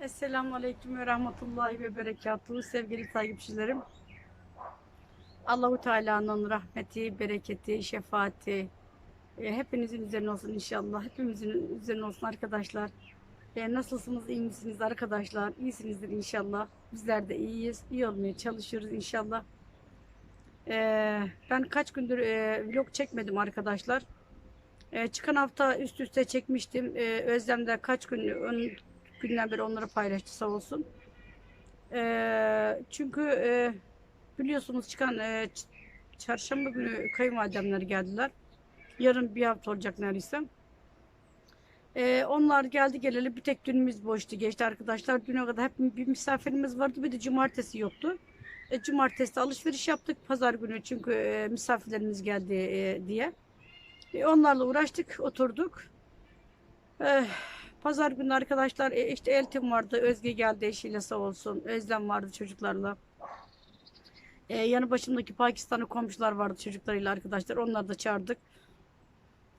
Esselamu Aleyküm ve Rahmetullahi ve Berekatuhu sevgili takipçilerim. Allahu Teala'nın rahmeti, bereketi, şefaati e, hepinizin üzerine olsun inşallah. Hepimizin üzerine olsun arkadaşlar. E, nasılsınız, iyi misiniz arkadaşlar? İyisinizdir inşallah. Bizler de iyiyiz. İyi olmaya çalışıyoruz inşallah. E, ben kaç gündür e, vlog çekmedim arkadaşlar. E, çıkan hafta üst üste çekmiştim. E, Özlem'de kaç gün ön, günden beri onları paylaştı sağ olsun. E, çünkü e, biliyorsunuz çıkan e, çarşamba günü kayınvalidemler geldiler. Yarın bir hafta olacak neredeyse. E, onlar geldi geleli bir tek dünümüz boştu geçti arkadaşlar. Düne kadar hep bir misafirimiz vardı bir de cumartesi yoktu. E, cumartesi alışveriş yaptık pazar günü çünkü e, misafirlerimiz geldi e, diye. E, onlarla uğraştık, oturduk. Eh, pazar günü arkadaşlar e, işte Eltim vardı, Özge geldi eşiyle sağ olsun. Özlem vardı çocuklarla. E, yanı başımdaki Pakistanlı komşular vardı çocuklarıyla arkadaşlar. Onları da çağırdık.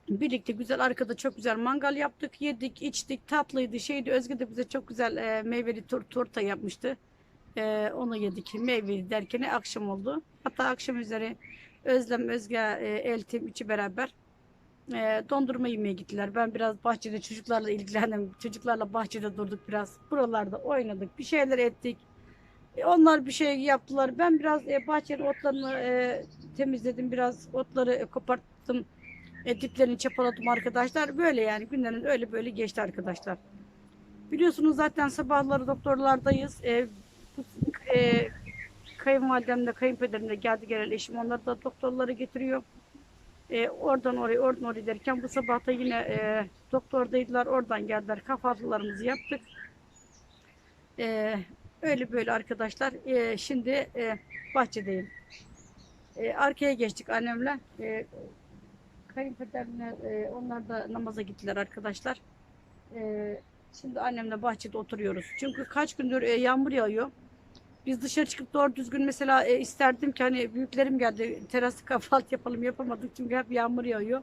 Birlikte güzel arkada çok güzel mangal yaptık. Yedik, içtik, tatlıydı, şeydi. Özge de bize çok güzel e, meyveli tur, turta yapmıştı. E, onu yedik. Meyveli derken akşam oldu. Hatta akşam üzeri Özlem, Özge, e, Eltim üçü beraber e, dondurma yemeye gittiler. Ben biraz bahçede çocuklarla ilgilendim. Çocuklarla bahçede durduk biraz. Buralarda oynadık. Bir şeyler ettik. E, onlar bir şey yaptılar. Ben biraz e, bahçenin otlarını e, temizledim. Biraz otları e, koparttım. E, diplerini çapaladım arkadaşlar. Böyle yani günlerin öyle böyle geçti arkadaşlar. Biliyorsunuz zaten sabahları doktorlardayız. E, bu, e, kayınvalidem de kayınpederim de geldi gelen eşim onları da doktorlara getiriyor. E, oradan oraya oradan oraya derken bu sabah da yine e, doktordaydılar oradan geldiler kahvaltılarımızı yaptık. E, öyle böyle arkadaşlar. E, şimdi e, bahçedeyim. E, arkaya geçtik annemle. E, kayınpederimle e, onlar da namaza gittiler arkadaşlar. E, şimdi annemle bahçede oturuyoruz. Çünkü kaç gündür e, yağmur yağıyor. Biz dışarı çıkıp doğru düzgün mesela e, isterdim ki hani büyüklerim geldi terasta kahvaltı yapalım yapamadık çünkü hep yağmur yağıyor.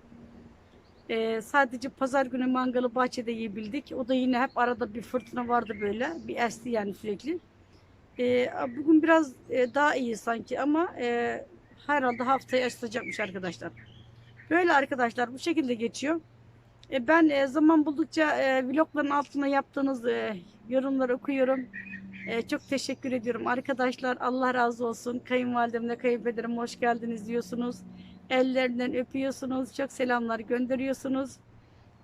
E, sadece pazar günü mangalı bahçede yiyebildik. O da yine hep arada bir fırtına vardı böyle. Bir esti yani sürekli. E, bugün biraz e, daha iyi sanki ama e, herhalde haftaya ısıtacakmış arkadaşlar. Böyle arkadaşlar bu şekilde geçiyor. E, ben e, zaman buldukça e, vlogların altına yaptığınız e, yorumları okuyorum. Ee, çok teşekkür ediyorum arkadaşlar. Allah razı olsun. Kayınvalidemle kayınpederim hoş geldiniz diyorsunuz. Ellerinden öpüyorsunuz. Çok selamlar gönderiyorsunuz.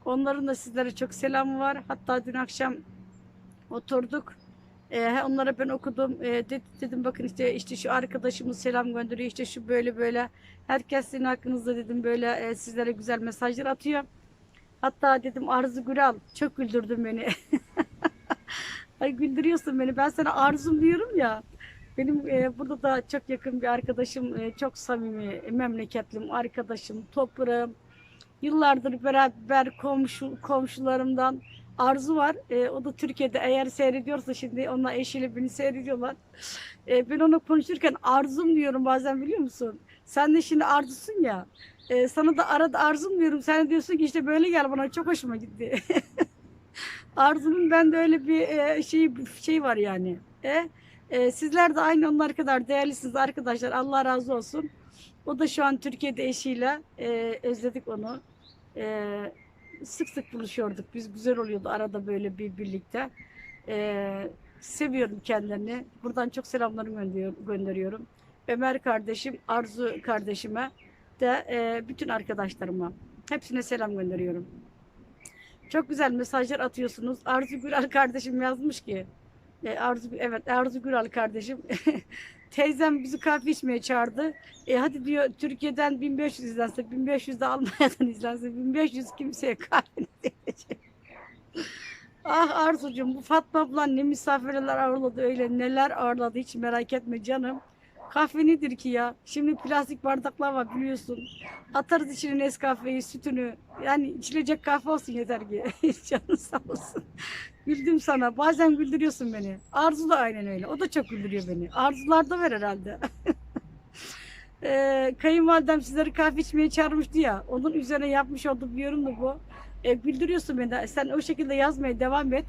Onların da sizlere çok selamı var. Hatta dün akşam oturduk. Ee, onlara ben okudum. Ee, de- dedim bakın işte işte şu arkadaşımız selam gönderiyor. İşte şu böyle böyle. Herkes sizin hakkınızda dedim böyle e, sizlere güzel mesajlar atıyor. Hatta dedim Arzu Güral çok güldürdün beni. Ay güldürüyorsun beni. Ben sana arzum diyorum ya. Benim e, burada da çok yakın bir arkadaşım, e, çok samimi, memleketlim, arkadaşım, toprağım. Yıllardır beraber komşu komşularımdan Arzu var. E, o da Türkiye'de eğer seyrediyorsa şimdi onunla eşiyle beni seyrediyorlar. E, ben ona konuşurken Arzum diyorum bazen biliyor musun? Sen de şimdi Arzusun ya. E, sana da arada Arzum diyorum. Sen de diyorsun ki işte böyle gel bana çok hoşuma gitti. Arzu'nun bende öyle bir e, şey şey var yani. E, e, sizler de aynı onlar kadar değerlisiniz arkadaşlar. Allah razı olsun. O da şu an Türkiye'de eşiyle e, özledik onu. E, sık sık buluşuyorduk. Biz güzel oluyordu arada böyle bir birlikte. E, seviyorum kendilerini. Buradan çok selamlarımı gönderiyor- gönderiyorum. Ömer kardeşim, Arzu kardeşime de e, bütün arkadaşlarıma hepsine selam gönderiyorum. Çok güzel mesajlar atıyorsunuz. Arzu Güral kardeşim yazmış ki. E, Arzu evet Arzu Güral kardeşim. Teyzem bizi kahve içmeye çağırdı. E, hadi diyor Türkiye'den 1500 izlense, 1500 de Almanya'dan izlense, 1500 kimseye kahve ah Arzucuğum bu Fatma ablan ne misafirler ağırladı öyle neler ağırladı hiç merak etme canım. Kahve nedir ki ya? Şimdi plastik bardaklar var biliyorsun. Atarız içine Nescafe'yi, sütünü. Yani içilecek kahve olsun yeter ki. Canın sağ olsun. Güldüm sana. Bazen güldürüyorsun beni. Arzu da aynen öyle. O da çok güldürüyor beni. Arzular da ver herhalde. ee, kayınvalidem sizleri kahve içmeye çağırmıştı ya. Onun üzerine yapmış olduğum bir yorum da bu. Ee, güldürüyorsun beni. Sen o şekilde yazmaya devam et.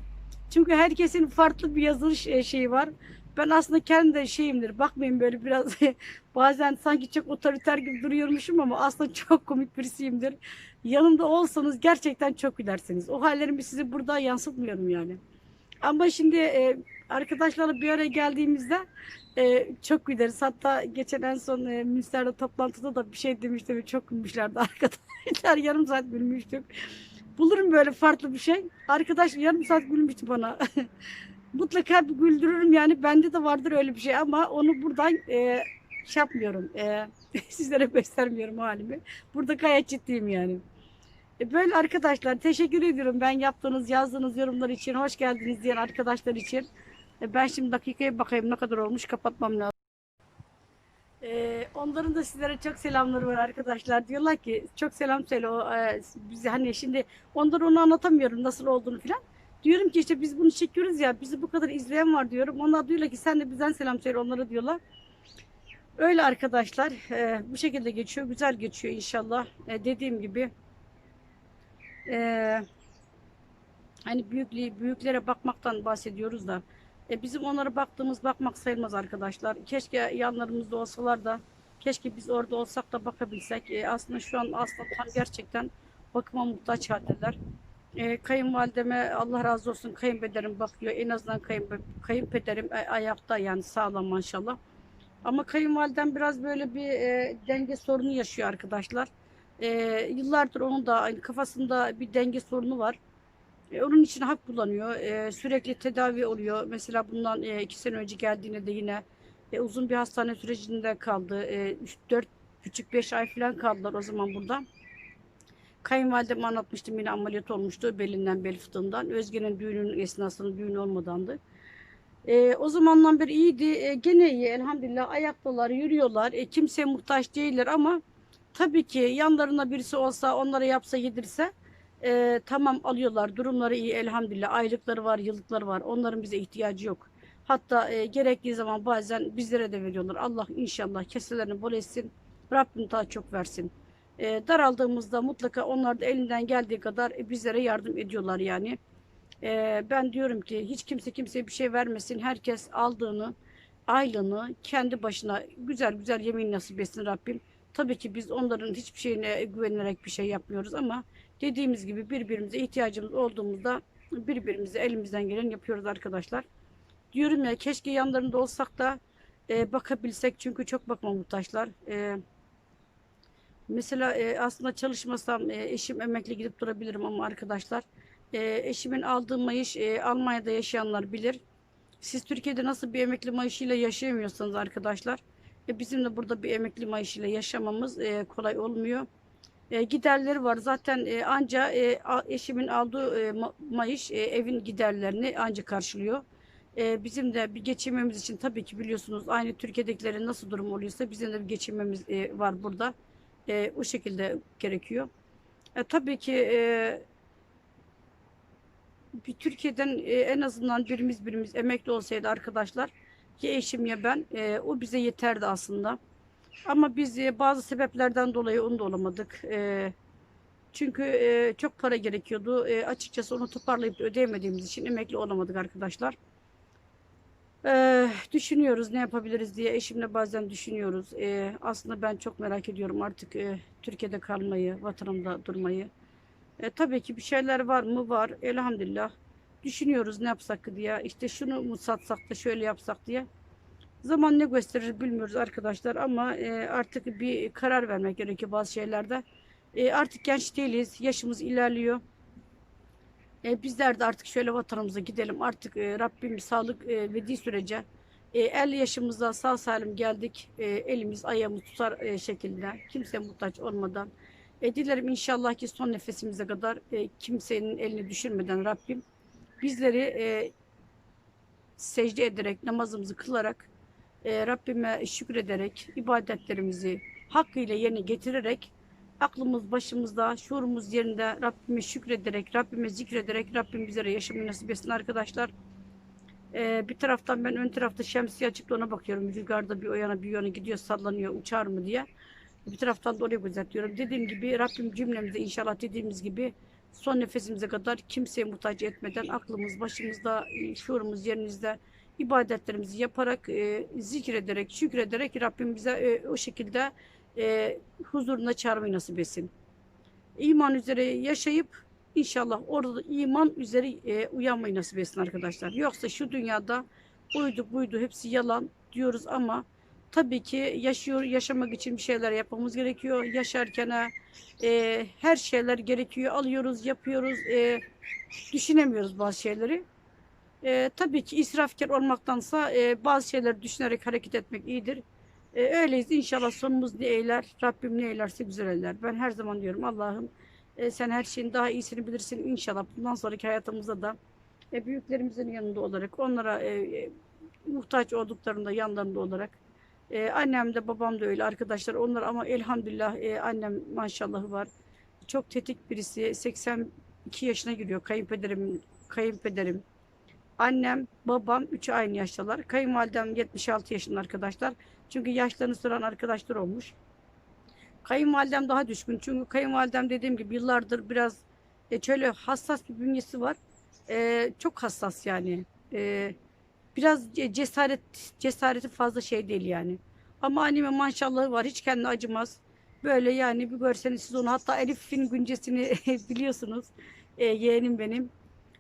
Çünkü herkesin farklı bir yazılış e, şeyi var. Ben aslında kendi de şeyimdir. Bakmayın böyle biraz bazen sanki çok otoriter gibi duruyormuşum ama aslında çok komik birisiyimdir. Yanımda olsanız gerçekten çok gülersiniz. O hallerimi size burada yansıtmıyorum yani. Ama şimdi e, arkadaşlarla bir araya geldiğimizde e, çok güleriz. Hatta geçen en son e, Münster'de toplantıda da bir şey demiştim. ve Çok gülmüşlerdi arkadaşlar. Yarım saat gülmüştük. Bulurum böyle farklı bir şey. Arkadaş yarım saat gülmüştü bana. Mutlaka bir güldürürüm yani. Bende de vardır öyle bir şey ama onu buradan e, şey yapmıyorum. E, sizlere göstermiyorum o halimi. Burada gayet ciddiyim yani. E, Böyle arkadaşlar teşekkür ediyorum ben yaptığınız yazdığınız yorumlar için hoş geldiniz diyen arkadaşlar için. E, Ben şimdi dakikaya bakayım ne kadar olmuş kapatmam lazım. E, onların da sizlere çok selamları var arkadaşlar. Diyorlar ki çok selam söyle o e, bize hani şimdi onlara onu anlatamıyorum nasıl olduğunu filan. Diyorum ki işte biz bunu çekiyoruz ya bizi bu kadar izleyen var diyorum. Onlar diyorlar ki sen de bizden selam söyle onlara diyorlar. Öyle arkadaşlar e, bu şekilde geçiyor güzel geçiyor inşallah. E, dediğim gibi e, hani büyüklüğü, büyüklere bakmaktan bahsediyoruz da e, bizim onlara baktığımız bakmak sayılmaz arkadaşlar. Keşke yanlarımızda olsalar da keşke biz orada olsak da bakabilsek. E, aslında şu an aslında tam gerçekten bakıma muhtaç haldeler. E, kayınvalideme Allah razı olsun kayınpederim bakıyor. En azından kayın, kayınpederim ay- ayakta yani sağlam maşallah. Ama kayınvalidem biraz böyle bir e, denge sorunu yaşıyor arkadaşlar. E, yıllardır onun da aynı kafasında bir denge sorunu var. E, onun için hak kullanıyor. E, sürekli tedavi oluyor. Mesela bundan e, iki sene önce geldiğinde de yine e, uzun bir hastane sürecinde kaldı. E, üç, dört buçuk beş ay falan kaldılar o zaman burada. Kayınvalidem anlatmıştım yine ameliyat olmuştu belinden bel fıtığından. Özge'nin düğünün esnasında düğün olmadandı. E, o zamandan beri iyiydi. E, gene iyi elhamdülillah ayaktalar, yürüyorlar. E, kimseye muhtaç değiller ama tabii ki yanlarında birisi olsa onlara yapsa yedirse e, tamam alıyorlar. Durumları iyi elhamdülillah. Aylıkları var, yıllıkları var. Onların bize ihtiyacı yok. Hatta e, gerektiği zaman bazen bizlere de veriyorlar. Allah inşallah keselerini bol etsin. Rabbim daha çok versin. E, daraldığımızda mutlaka onlar da elinden geldiği kadar e, bizlere yardım ediyorlar yani. E, ben diyorum ki hiç kimse kimseye bir şey vermesin. Herkes aldığını, aylığını kendi başına güzel güzel yemin nasip etsin Rabbim. Tabii ki biz onların hiçbir şeyine güvenerek bir şey yapmıyoruz ama dediğimiz gibi birbirimize ihtiyacımız olduğumuzda birbirimize elimizden gelen yapıyoruz arkadaşlar. Diyorum ya keşke yanlarında olsak da e, bakabilsek çünkü çok bakma muhtaçlar. E, mesela e, aslında çalışmasam e, eşim emekli gidip durabilirim ama arkadaşlar e, eşimin aldığı maaş e, Almanya'da yaşayanlar bilir. Siz Türkiye'de nasıl bir emekli maaşıyla yaşayamıyorsanız arkadaşlar e, bizim de burada bir emekli maaşıyla yaşamamız e, kolay olmuyor. E, giderleri var. Zaten e, anca e, eşimin aldığı e, ma- maaş e, evin giderlerini anca karşılıyor. E, bizim de bir geçinmemiz için tabii ki biliyorsunuz aynı Türkiye'dekilerin nasıl durum oluyorsa bizim de bir geçinmemiz e, var burada. E, o şekilde gerekiyor. E, tabii ki e, bir Türkiye'den e, en azından birimiz birimiz emekli olsaydı arkadaşlar ya eşim ya ben e, o bize yeterdi aslında. Ama biz e, bazı sebeplerden dolayı onu da olamadık. E, çünkü e, çok para gerekiyordu. E, açıkçası onu toparlayıp ödeyemediğimiz için emekli olamadık arkadaşlar. E, düşünüyoruz ne yapabiliriz diye eşimle bazen düşünüyoruz. E, aslında ben çok merak ediyorum artık e, Türkiye'de kalmayı, vatanımda durmayı. E, tabii ki bir şeyler var mı? Var. Elhamdülillah. Düşünüyoruz ne yapsak diye. İşte şunu mu satsak da şöyle yapsak diye. Zaman ne gösterir bilmiyoruz arkadaşlar ama e, artık bir karar vermek gerekiyor bazı şeylerde. E, artık genç değiliz. Yaşımız ilerliyor. E, bizler de artık şöyle vatanımıza gidelim. Artık e, Rabbim sağlık e, verdiği sürece e, 50 yaşımızda sağ salim geldik. E, elimiz ayağımız tutar e, şekilde. Kimseye muhtaç olmadan. E, dilerim inşallah ki son nefesimize kadar e, kimsenin elini düşürmeden Rabbim bizleri e, secde ederek, namazımızı kılarak, e, Rabbime şükrederek, ibadetlerimizi hakkıyla yerine getirerek, aklımız başımızda, şuurumuz yerinde, Rabbime şükrederek, Rabbime zikrederek, Rabbim bizlere yaşamayı nasip etsin arkadaşlar. E, bir taraftan ben ön tarafta şemsiye açıp ona bakıyorum. Rüzgarda bir o yana bir yana gidiyor, sallanıyor, uçar mı diye. Bir taraftan da oraya gözetliyorum. Dediğim gibi Rabbim cümlemize inşallah dediğimiz gibi son nefesimize kadar kimseye muhtaç etmeden aklımız başımızda, şuurumuz yerinizde ibadetlerimizi yaparak, e, zikrederek, şükrederek Rabbim bize e, o şekilde e, huzuruna çağırmayı nasip etsin. İman üzere yaşayıp inşallah orada da iman üzere e, uyanmayı nasip etsin arkadaşlar. Yoksa şu dünyada buydu buydu hepsi yalan diyoruz ama tabii ki yaşıyor yaşamak için bir şeyler yapmamız gerekiyor. Yaşarken e, her şeyler gerekiyor. Alıyoruz, yapıyoruz. E, düşünemiyoruz bazı şeyleri. E, tabii ki israfkar olmaktansa e, bazı şeyler düşünerek hareket etmek iyidir. E, öyleyiz. İnşallah sonumuz ne eyler? Rabbim ne eylerse güzel eyler. Ben her zaman diyorum Allah'ım e, sen her şeyin daha iyisini bilirsin. İnşallah bundan sonraki hayatımızda da e, büyüklerimizin yanında olarak onlara e, e, muhtaç olduklarında yanlarında olarak e, annem de babam da öyle arkadaşlar onlar ama elhamdülillah e, annem maşallahı var. Çok tetik birisi 82 yaşına giriyor kayınpederim kayınpederim. Annem, babam üçü aynı yaştalar. Kayınvalidem 76 yaşında arkadaşlar. Çünkü yaşlarını soran arkadaşlar olmuş. Kayınvalidem daha düşkün. Çünkü kayınvalidem dediğim gibi yıllardır biraz e, şöyle hassas bir bünyesi var. E, çok hassas yani. E, biraz ce- cesaret cesareti fazla şey değil yani. Ama annemin maşallahı var. Hiç kendine acımaz. Böyle yani bir görseniz siz onu hatta Elif'in güncesini biliyorsunuz. E, yeğenim benim.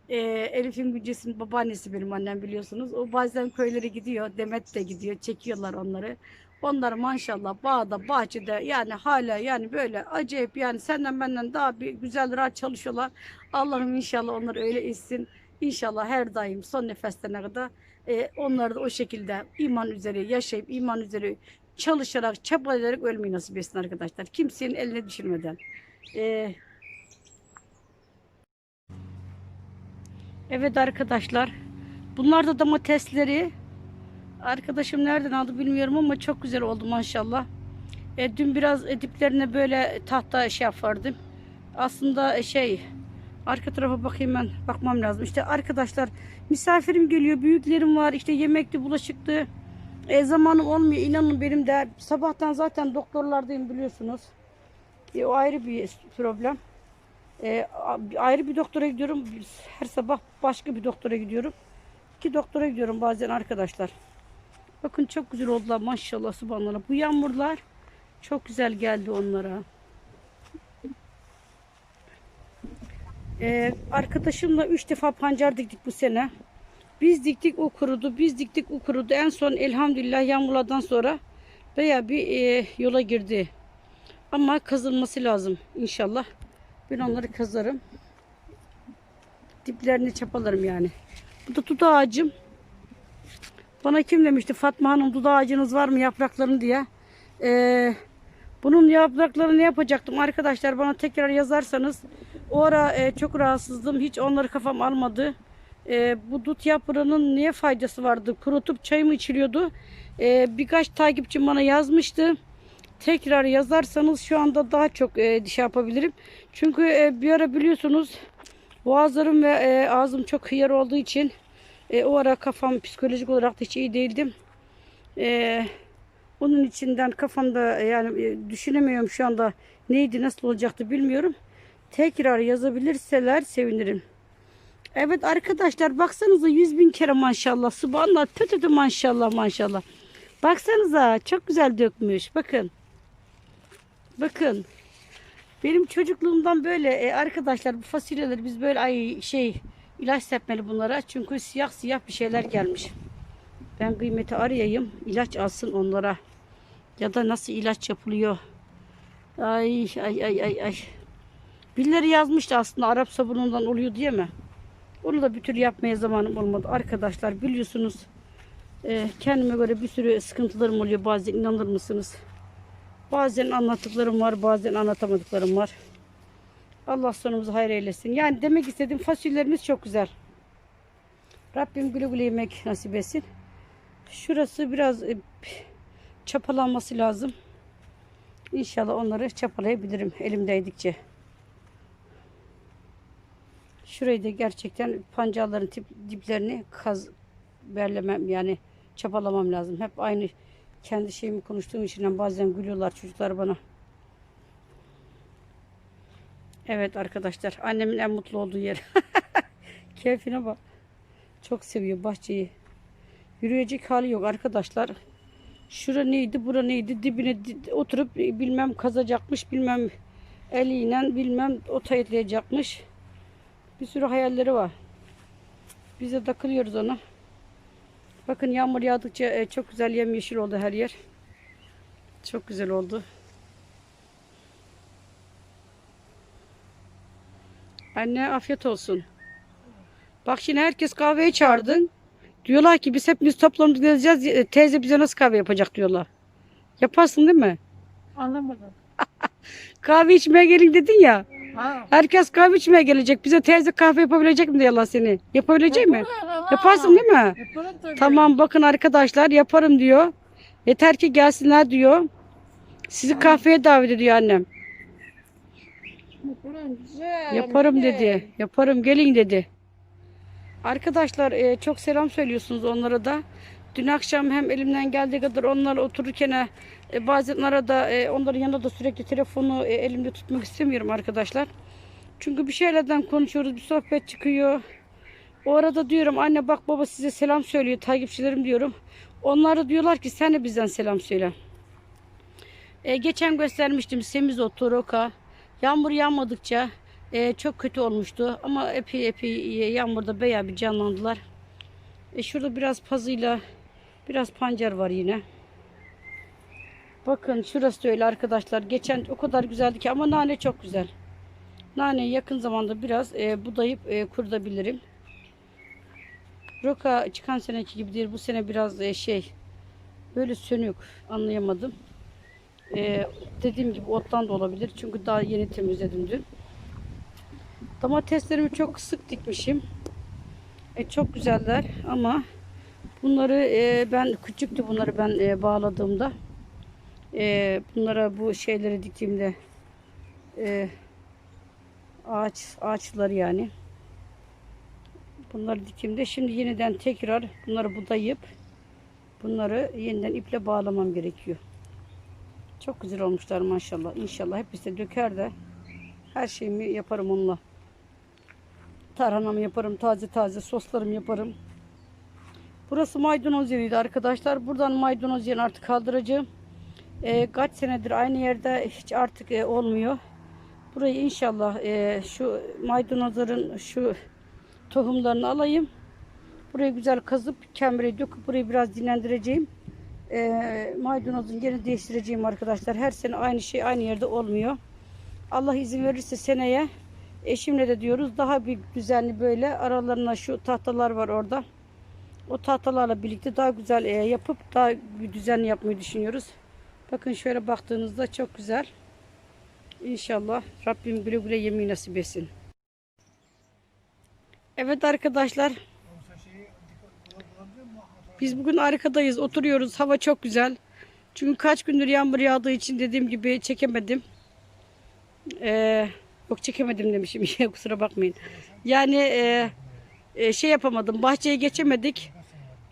E, Elif'in güncesinin babaannesi benim annem biliyorsunuz. O bazen köylere gidiyor. Demet de gidiyor. Çekiyorlar onları. Onlar maşallah bağda, bahçede yani hala yani böyle acayip yani senden benden daha bir güzel rahat çalışıyorlar. Allah'ım inşallah onları öyle etsin. İnşallah her daim son nefeslerine kadar e, onları da o şekilde iman üzere yaşayıp iman üzere çalışarak, çabalayarak ölmeyi nasip etsin arkadaşlar. Kimsenin eline düşürmeden. E, evet arkadaşlar. Bunlar da domatesleri. Arkadaşım nereden aldı bilmiyorum ama çok güzel oldu maşallah. E, dün biraz diplerine böyle tahta şey yapardım. Aslında e, şey arka tarafa bakayım ben bakmam lazım. İşte arkadaşlar misafirim geliyor büyüklerim var işte yemekti bulaşıktı. E, zamanım olmuyor inanın benim de sabahtan zaten doktorlardayım biliyorsunuz. E, o ayrı bir problem. E, ayrı bir doktora gidiyorum. Her sabah başka bir doktora gidiyorum. İki doktora gidiyorum bazen arkadaşlar. Bakın çok güzel oldular maşallah subhanallah. Bu yağmurlar çok güzel geldi onlara. Ee, arkadaşımla üç defa pancar diktik bu sene. Biz diktik o kurudu, biz diktik o kurudu. En son elhamdülillah yağmurlardan sonra veya bir e, yola girdi. Ama kazılması lazım inşallah. Ben onları kazarım. Diplerini çapalarım yani. Bu da tut ağacım. Bana kim demişti Fatma Hanım dut ağacınız var mı yapraklarını diye. Ee, bunun yapraklarını ne yapacaktım arkadaşlar bana tekrar yazarsanız. O ara e, çok rahatsızdım. Hiç onları kafam almadı. E, bu dut yaprağının niye faydası vardı? Kurutup çay mı içiliyordu? E, birkaç takipçim bana yazmıştı. Tekrar yazarsanız şu anda daha çok e, şey yapabilirim. Çünkü e, bir ara biliyorsunuz boğazlarım ve e, ağzım çok hıyar olduğu için e, o ara kafam psikolojik olarak da hiç iyi değildim. E, onun içinden kafamda e, yani e, düşünemiyorum şu anda neydi nasıl olacaktı bilmiyorum. Tekrar yazabilirseler sevinirim. Evet arkadaşlar baksanıza 100 bin kere maşallah. Subhanallah tütütü maşallah maşallah. Baksanıza çok güzel dökmüş. Bakın. Bakın. Benim çocukluğumdan böyle e, arkadaşlar bu fasulyeleri biz böyle ay şey ilaç sepmeli bunlara. Çünkü siyah siyah bir şeyler gelmiş. Ben kıymeti arayayım. ilaç alsın onlara. Ya da nasıl ilaç yapılıyor. Ay ay ay ay ay. Birileri yazmıştı aslında Arap sabunundan oluyor diye mi? Onu da bir türlü yapmaya zamanım olmadı. Arkadaşlar biliyorsunuz e, kendime göre bir sürü sıkıntılarım oluyor bazen inanır mısınız? Bazen anlattıklarım var bazen anlatamadıklarım var. Allah sonumuzu hayır eylesin. Yani demek istediğim fasulyelerimiz çok güzel. Rabbim güle güle yemek nasip etsin. Şurası biraz e, çapalanması lazım. İnşallah onları çapalayabilirim elimdeydikçe. Şurayı da gerçekten pancarların tip, diplerini kaz berlemem yani çapalamam lazım. Hep aynı kendi şeyimi konuştuğum için bazen gülüyorlar çocuklar bana. Evet arkadaşlar annemin en mutlu olduğu yer. Keyfine bak. Çok seviyor bahçeyi. Yürüyecek hali yok arkadaşlar. Şura neydi, bura neydi dibine di- oturup bilmem kazacakmış, bilmem eliyle bilmem otayetlayacakmış. Bir sürü hayalleri var. Biz de takılıyoruz ona. Bakın yağmur yağdıkça e, çok güzel yemyeşil oldu her yer. Çok güzel oldu. Anne afiyet olsun. Bak şimdi herkes kahveye çağırdın. Diyorlar ki biz hepimiz toplanıp geleceğiz. E, Teyze bize nasıl kahve yapacak diyorlar. Yaparsın değil mi? Anlamadım. Kahve içmeye gelin dedin ya. Ha. Herkes kahve içmeye gelecek. Bize teyze kahve yapabilecek mi diyorlar seni. Yapabilecek mi? Yaparsın değil mi? Yaparım tabii. Tamam bakın arkadaşlar yaparım diyor. Yeter ki gelsinler diyor. Sizi kahveye davet ediyor annem. Yaparım güzel. Yaparım güzel. dedi. Yaparım gelin dedi. Arkadaşlar e, çok selam söylüyorsunuz onlara da. Dün akşam hem elimden geldiği kadar onlar otururken e, bazen arada e, onların yanında da sürekli telefonu e, elimde tutmak istemiyorum arkadaşlar. Çünkü bir şeylerden konuşuyoruz, bir sohbet çıkıyor. O arada diyorum anne bak baba size selam söylüyor takipçilerim diyorum. Onlar da diyorlar ki sen de bizden selam söyle. E, geçen göstermiştim semizotu, roka. Yağmur yağmadıkça e, çok kötü olmuştu. Ama epey epey e, yağmurda bayağı bir canlandılar. E, şurada biraz pazıyla biraz pancar var yine. Bakın şurası da öyle arkadaşlar. Geçen o kadar güzeldi ki ama nane çok güzel. Nane yakın zamanda biraz e, budayıp e, kurutabilirim. Roka çıkan seneki gibi değil. Bu sene biraz e, şey böyle sönük anlayamadım. Ee, dediğim gibi ottan da olabilir. Çünkü daha yeni temizledim dün. Domateslerimi çok sık dikmişim. E, çok güzeller ama bunları e, ben küçüktü bunları ben e, bağladığımda. E, bunlara bu şeyleri diktiğimde e, ağaç ağaçları yani. Bunları diktiğimde şimdi yeniden tekrar bunları budayıp bunları yeniden iple bağlamam gerekiyor. Çok güzel olmuşlar maşallah. İnşallah hepsi döker de her şeyimi yaparım onunla. Tarhanamı yaparım, taze taze soslarımı yaparım. Burası maydanoz yeriydi arkadaşlar. Buradan maydanoz yerini artık kaldıracağım. Ee, kaç senedir aynı yerde hiç artık e, olmuyor. Burayı inşallah e, şu maydanozların şu tohumlarını alayım. Burayı güzel kazıp kemire döküp burayı biraz dinlendireceğim. Ee, maydanozun yerini değiştireceğim arkadaşlar. Her sene aynı şey aynı yerde olmuyor. Allah izin verirse seneye eşimle de diyoruz daha bir düzenli böyle aralarına şu tahtalar var orada. O tahtalarla birlikte daha güzel e, yapıp daha bir düzenli yapmayı düşünüyoruz. Bakın şöyle baktığınızda çok güzel. İnşallah Rabbim güle güle yemeği nasip etsin. Evet arkadaşlar. Biz bugün arkadayız, oturuyoruz. Hava çok güzel. Çünkü kaç gündür yağmur yağdığı için dediğim gibi çekemedim. Ee, yok çekemedim demişim. Kusura bakmayın. Yani e, e, şey yapamadım. Bahçeye geçemedik.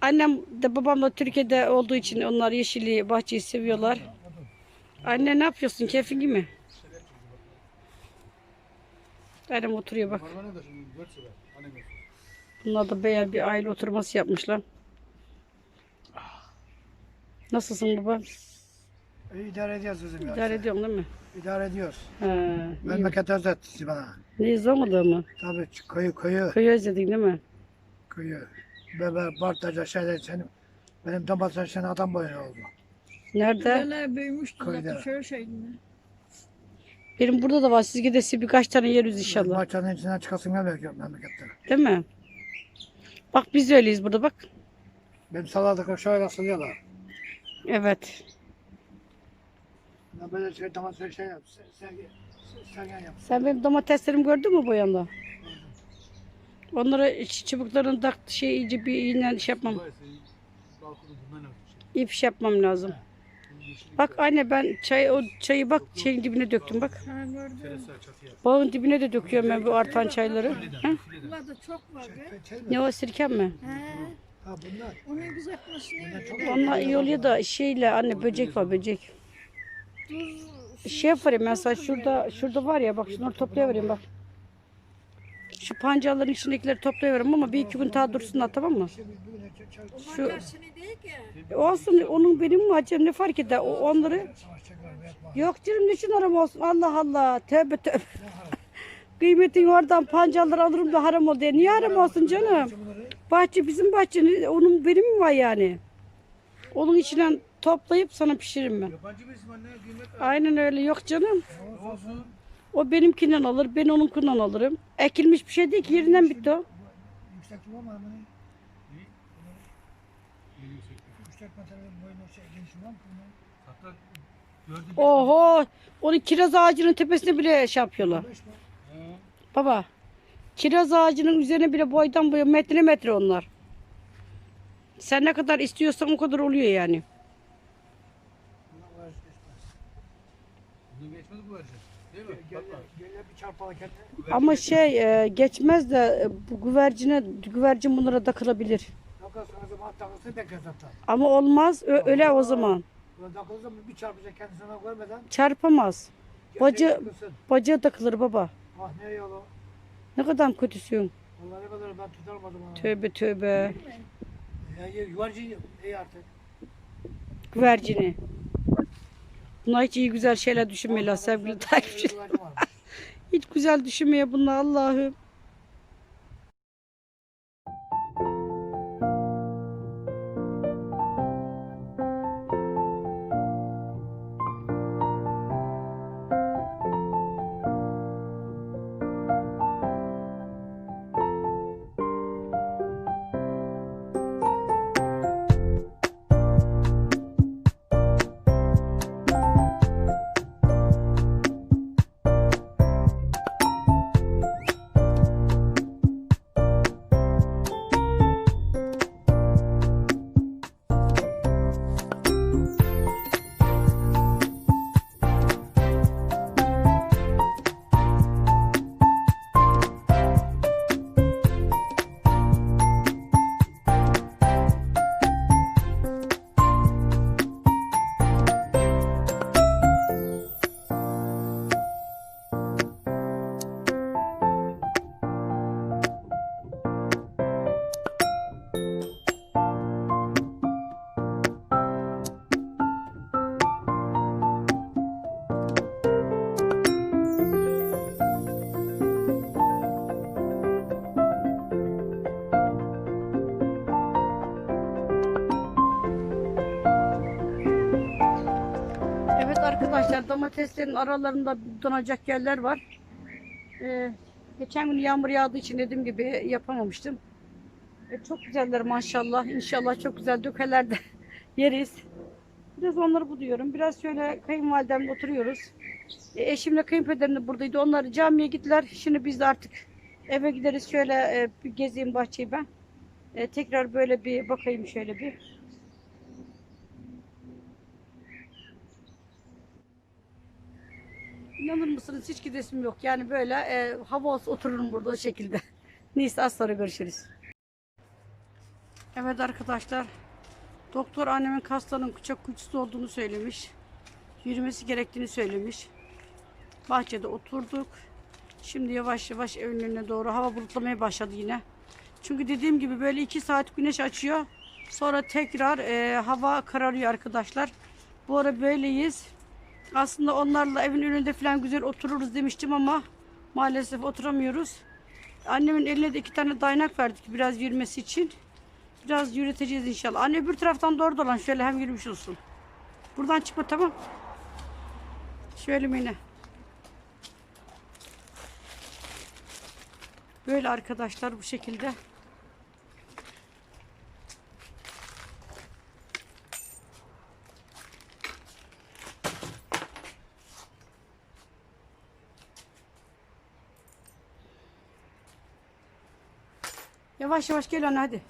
Annem de babam da Türkiye'de olduğu için onlar yeşilliği, bahçeyi seviyorlar. Anne ne yapıyorsun? Keyfin iyi mi? Annem oturuyor bak. Bunlar da bayağı bir aile oturması yapmışlar. Nasılsın baba? İyi idare ediyoruz ya. İdare ediyorum değil mi? İdare ediyoruz. Ha, iyi. Memleket özlet bana. Neyiz olmadı mı? Tabii koyu koyu Köyü özledin değil mi? koyu. Bebe Bartaca şeyler senin. Benim domates senin adam boyuna oldu. Nerede? Güzeller büyümüştü Köyde. zaten şöyle şeydi. Benim burada da var. Siz gidesi birkaç tane yeriz inşallah. Bahçenin içinden çıkasın gelmiyor memlekette. Değil mi? Bak biz de öyleyiz burada bak. Benim saladık şöyle asılıyorlar. Evet. Ben böyle şey domates şey yap. Sergen yap. Sen benim domateslerimi gördün mü bu yanda? Onlara ç- çubuklarını tak şey iyice bir iğne şey yapmam. İp şey yapmam lazım. Bak anne ben çay o çayı bak şeyin dibine döktüm bak. Bağın dibine de döküyorum ben bu artan çayları. Ne o sirken mi? Ha bunlar. Onun Onlar iyi oluyor da şeyle anne böcek var böcek. tuz şey yaparım mesela şurada şurada var ya bak şunları toplayıvereyim bak. Şu pancarların içindekileri toplayıvereyim ama bir iki gün daha dursunlar tamam mı? Şu olsun onun benim mi acaba ne fark eder? O, onları yok canım ne şun haram olsun Allah Allah tövbe tövbe. Kıymetin oradan pancarları alırım da haram ol diye. Niye haram olsun canım? Bahçe bizim bahçe. Onun benim mi var yani? Onun içinden toplayıp sana pişiririm ben. Aynen öyle yok canım. olsun. O benimkinden alır, ben onunkinden alırım. Ekilmiş bir şey değil ki yerinden bitti o. Yükseklik var mı? Yüksek metre boyunca şey geniş var mı? Hatta gördüm. Oho! Onu kiraz ağacının tepesine bile şey yapıyorlar. Baba, kiraz ağacının üzerine bile boydan boya metre metre onlar. Sen ne kadar istiyorsan o kadar oluyor yani. Var, geçmez. Bu verece. Değil mi? Gel, Bak bak. gel bir çarpala kendine. Ama şey e, geçmez de e, bu güvercine güvercin bunlara takılabilir. Takılsın o zaman takılsın bekle zaten. Ama olmaz ö- öyle o zaman. Ulan takılsın mı bir çarpacak kendisine görmeden. Çarpamaz. Bacı takılsın. bacağı takılır baba. Ah ne yolu. Ne kadar kötüsün. Vallahi ne kadar ben tutarmadım ha. Tövbe tövbe. Ya yuvarcı iyi artık. Güvercini. Bunlar hiç iyi güzel şeyler düşünmüyorlar sevgili takipçiler. Yuvarcı varmış. Hiç güzel düşünmüyor bunlar Allah'ım. Domateslerin aralarında donacak yerler var. Ee, geçen gün yağmur yağdığı için dediğim gibi yapamamıştım. E, çok güzeller maşallah. İnşallah çok güzel dökeler de yeriz. Biraz onları buluyorum. Biraz şöyle kayınvalidemle oturuyoruz. E, eşimle kayınpederim de buradaydı. Onlar camiye gittiler. Şimdi biz de artık eve gideriz. Şöyle e, bir gezeyim bahçeyi ben. E, tekrar böyle bir bakayım şöyle bir. İnanır mısınız hiç gidesim yok. Yani böyle e, hava olsa otururum burada o şekilde. Neyse az sonra görüşürüz. Evet arkadaşlar. Doktor annemin kastanın çok güçsüz olduğunu söylemiş. Yürümesi gerektiğini söylemiş. Bahçede oturduk. Şimdi yavaş yavaş evin önüne doğru hava bulutlamaya başladı yine. Çünkü dediğim gibi böyle iki saat güneş açıyor. Sonra tekrar e, hava kararıyor arkadaşlar. Bu ara böyleyiz. Aslında onlarla evin önünde falan güzel otururuz demiştim ama maalesef oturamıyoruz. Annemin eline de iki tane daynak verdik biraz yürümesi için. Biraz yürüteceğiz inşallah. Anne öbür taraftan doğru dolan şöyle hem yürümüş olsun. Buradan çıkma tamam. Şöyle mi Böyle arkadaşlar bu şekilde. Yavaş yavaş gel anne hadi.